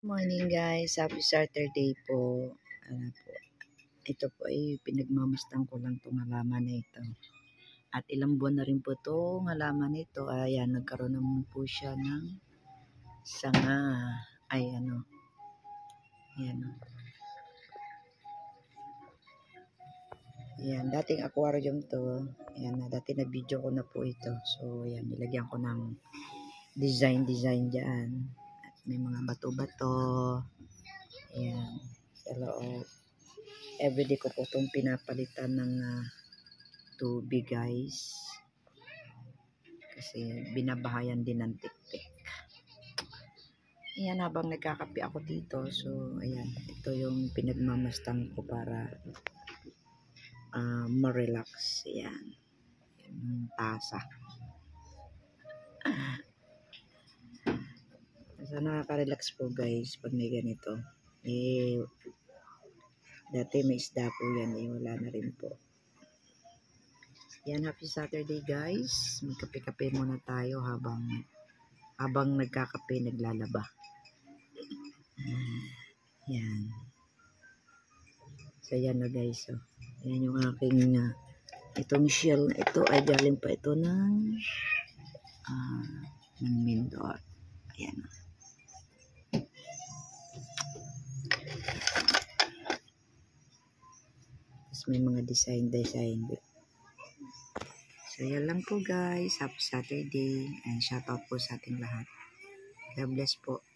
Morning guys, happy Saturday po. Ano po, ito po ay pinagmamastan ko lang itong halaman na ito. At ilang buwan na rin po itong halaman na ito. Ayan, nagkaroon naman po siya ng sanga. Ay ano, ayan o. Ayan, dating aquarium to. Ayan na, dati na video ko na po ito. So, ayan, nilagyan ko ng design-design dyan. May mga bato-bato. Ayan, sa loob. Everyday ko po itong pinapalitan ng uh, tubig, guys. Kasi binabahayan din ng tik-tik. Ayan, habang nagkakape ako dito. So, ayan, ito yung pinagmamastan ko para uh, ma-relax. Ayan. Yung tasa. So, nakaka-relax po guys pag may ganito. Eh, dati may isda po yan eh. Wala na rin po. Yan, happy Saturday guys. Magkape-kape muna tayo habang habang nagkakape, naglalaba. Yan. So, yan na guys. Oh. Yan yung aking uh, itong shell na ito ay galing pa ito ng uh, ng Mindor. Ayan. Tapos may mga design-design. So, yan lang po guys. Happy Saturday. And shout out po sa ating lahat. God bless po.